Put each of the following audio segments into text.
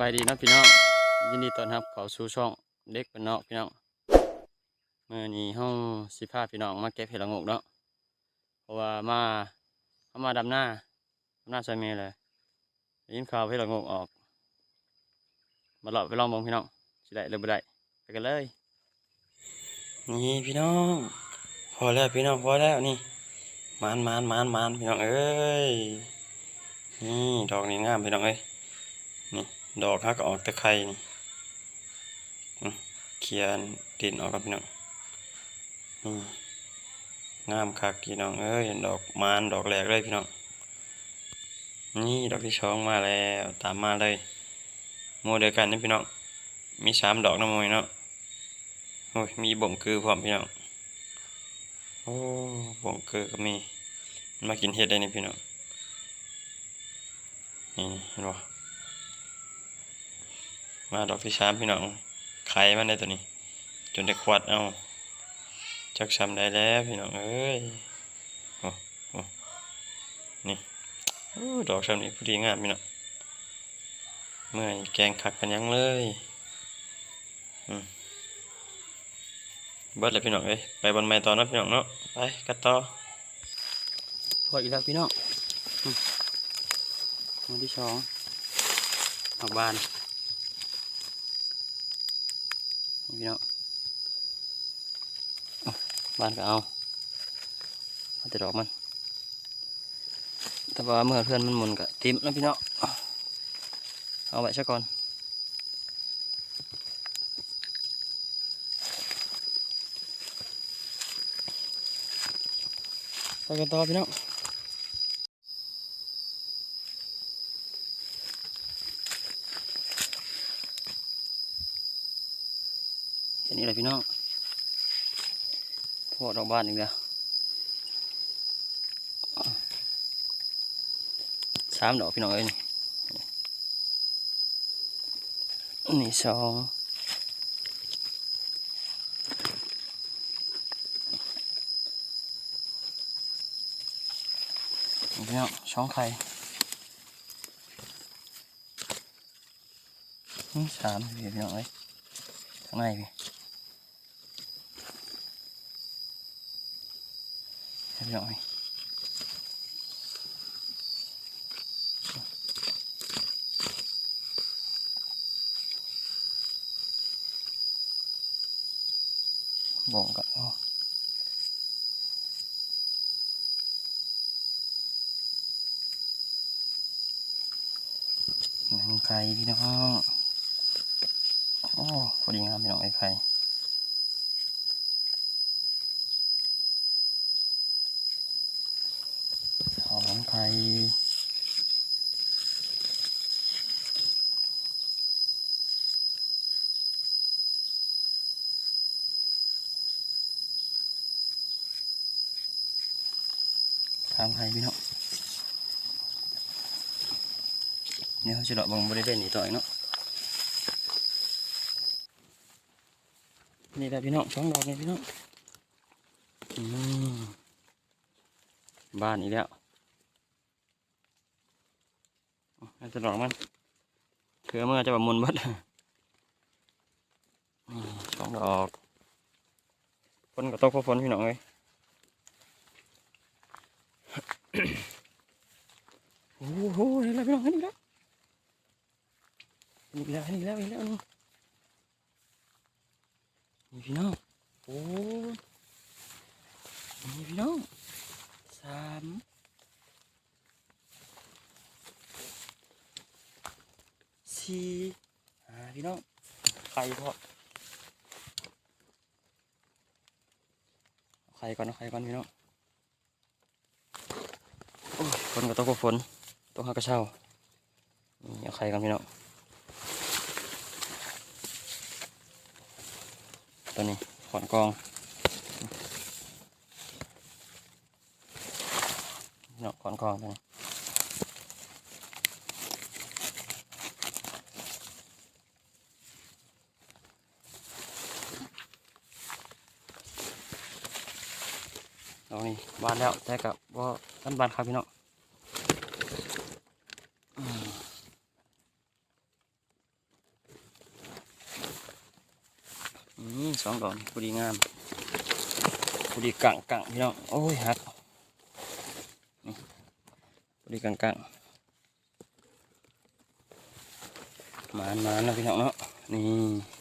บายดีนะพี่น้องยินดีต้อนรับเข้าสู่ช่องเด็กเป็นเนาะพี่น้องเมื่อนี้เฮาสิพาพี่น้องมาเก็บเห็ดละงกเนาะเพราะว่ามาเฮามาดำหน้าดำหน้าซอยเมย์เลยได้ยินข่าวเห็ดละงกออก มาเลาะไปลองเบิ่งพี่น้องสิได้หรือบ่ได้ไปกันเลยนี่พี่น้อง พอแล้วพี่น้องพอแล้วนี่มานมานมานมานพี่น้องเอ้ยนี่ดอกนี้งามพี่น้องเอ้ยนี่ ดอกฮักออกตะไคร่นี่เขียนติดออกครับพี่น้องนี่งามคักพี่น้องเอ้ยดอกมานดอกแรกเลยพี่น้องนี่ดอกที่สองมาแล้วตามมาเลยโมเดียวกันนี่พี่น้องมีสามดอกนะโมยเนาะโอ้ยมีบ่งคือพร้อมพี่น้องโอ้บ่งคือก็มีมากินเห็ดได้นี่พี่น้องนี่เห็นบ่ มาดอกที่สามพี่น้องไข่มันได้ตัวนี้ จนได้ควัดเอาจักช้ำได้แล้วพี่น้องเอ้ยโอ้โอ้นี่ดอกช้ำนี้พอดีงามพี่น้องเมื่อยแกงคักกันยังเลยอืมเบิดเลยพี่น้องเอ้ยไปบนไม้ต่อนะพี่น้องเนาะไปกันต่อพออีกแล้วพี่น้องมาที่สองออกบ้าน นี่ พี่น้องเอาบ้านก็เอาเอาแต่ดอกมัน แต่ว่าเมื่อเพื่อนมันหมุนก็ทิมแล้วพี่น้องเอาไว้ซะก่อนไปกันต่อพี่น้อง เห็นนี่แหละพี่น้องพอดอกบ้านอีกแล้วสามดอกพี่น้องเอ้ยนี่นี่สองนี่พี่น้องช่องไข่นี่สามพี่พี่น้องเอ้ยข้างในพี่ เรียบร้อยบ่งกันอ๋อนังไก่พี่น้อง โอ้พอดีงามพี่น้องไอ้ไข่ สองไข่สามไข่พี่น้องเนี่ยเขาจะเลาะบังบริเวณนี้ต่ออีกเนาะนี่แหละพี่น้องสองดอกนี่พี่น้องอืมบ้านอีกแล้ว อา จจะดอกมันเถือเมื่อจะแบบมุนเบัดนี่สองดอกฝนก็ตกเพราะฝนพี่น้องเลยโอ้โหนี่แล้วพี่น้องนี่แล้วนี่แล้วนี่แล้วนี่แล้วนี่นี่พี่น้องโอ้นี่พี่น้องสาม สี่าพี่น้องไข่พอไข่ก่อนไข่ก่อนพี่น้องฝนก็ตกก็ฝนต้องหากระเช้านี่เอาไข่ก่อนพี่น้องตัวนี้ขอนกองพี่น้องขอนกองตัวนี้ ดอกนี้บานแล้วแต่กับว่าต้นบานครับพี่น้องนี่สองดอกพอดีงามพอดีกังกังพี่น้องโอ้ยฮักพอดีกังกังมานมานนะพี่น้องเนาะนี่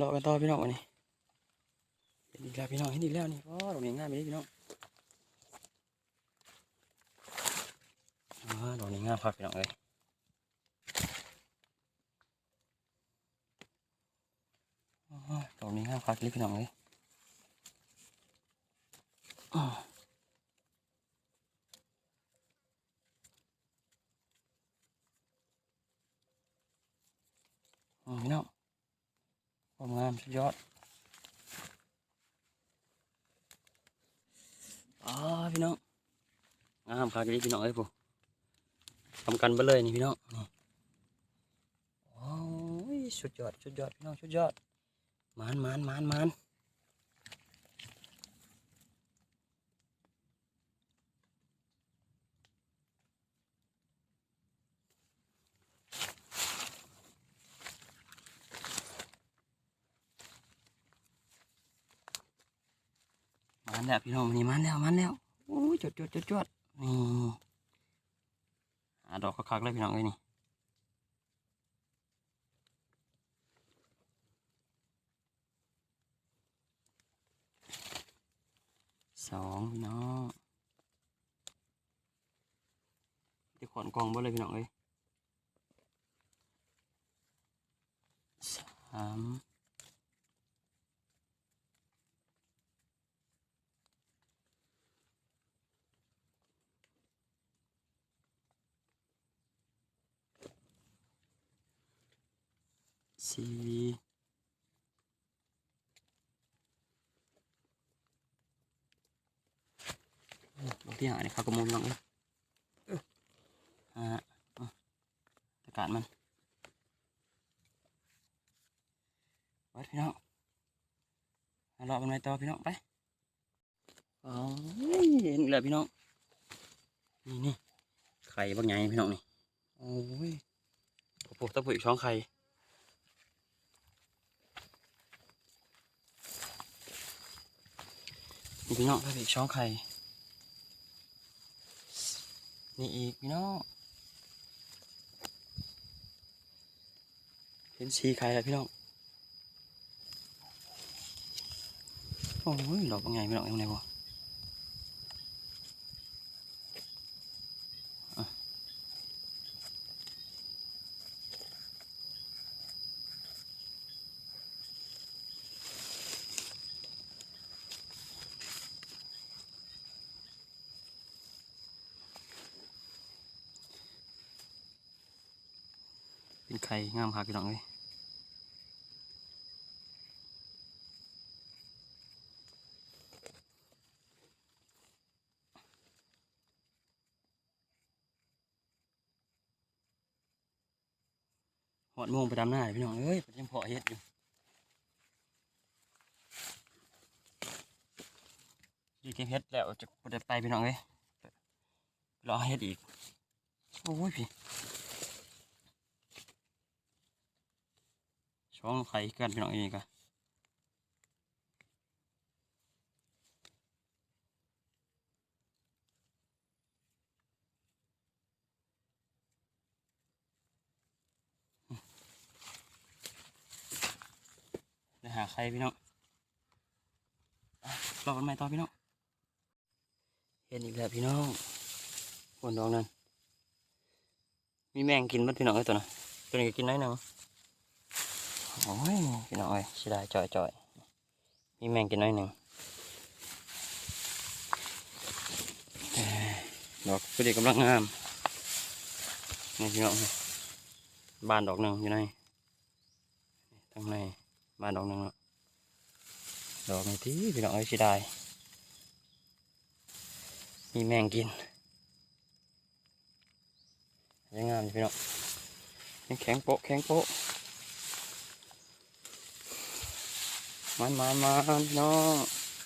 ไปรอกันต่อพี่น้องวันนี้เห็นอีกแล้วพี่น้องเห็นอีกแล้วนี่อ๋อตรงนี้ง่ามไปดิพี่น้องอ๋อดอกนี้ง่ายพักพี่น้องเลยอ๋อดอกนี้ง่ามครับพี่น้องเลยอ๋ออืมพี่น้องความ งามสุดยอดอ๋อพี่น้องงามครับพี่น้องเอ้ยผมทำกันไปเลยนี่พี่น้องนี่โอ้ยสุดยอดสุดยอดพี่น้องสุดยอดมันมันมันมัน มันแล้วพี่น้องนี่มันแล้วมันแล้วโอ้ยจดจดจดจดนี่หาดอกคักๆเลยพี่น้องเอ้ยนี่สองพี่น้องจะขอนกองบ่เลยพี่น้องเอ้ยสาม สี่ดอกที่หาเนี่ยเขากระมุนน้องเลยอ่าอะตะการมันวัดพี่น้องเอารอมันไปต่อพี่น้องไปอ๋อเห็นแล้วพี่น้อง นี่นี่ไข่บางไงพี่น้องนี่ โอ้ยโอ้โหตะปุยช่องไข่ นี่พี่น้องพี่ช่องไข่ นี่อีกพี่น้องเห็นสีไข่แล้วพี่น้อง โอ้ยดอกบางไงพี่น้องยังไงวะ เป็นไข่งามค่ะพี่น้องเลยหอดโมงไปดำหน้าพี่น้องเอ้ยผมยังเพาะเฮ็ดอยู่ดีเก็บเฮ็ดแล้วจะไปพี่น้องเอ้ยรอเฮ็ดอีก โอ้ยพี่ ช่องไข่กันพี่น้องเองกันไปหาใครพี่น้องรอกันใหม่ต่อพี่น้องเห็นอีกแล้วพี่น้องบนดองนั้นมีแมงกินมั้พี่น้องไอ้ตัวน่ะตัวนี้ก็กินน้นึง โอ้ยพี่น้องเอ้ยเสียดายจ่อยจ่อยมีแมงกินน้อยหนึ่งเอ้ยดอกพอดีกำลังงามนี่พี่น้องบานดอกหนึ่งอยู่ในทั้งในบานดอกหนึ่งเนาะดอกนี้ที่พี่น้องเอ้ยเสียดายมีแมงกินยังงามอยู่พี่น้องยังแข็งโป๊ะแข็งโป๊ะ มันมันมันพี่น้อง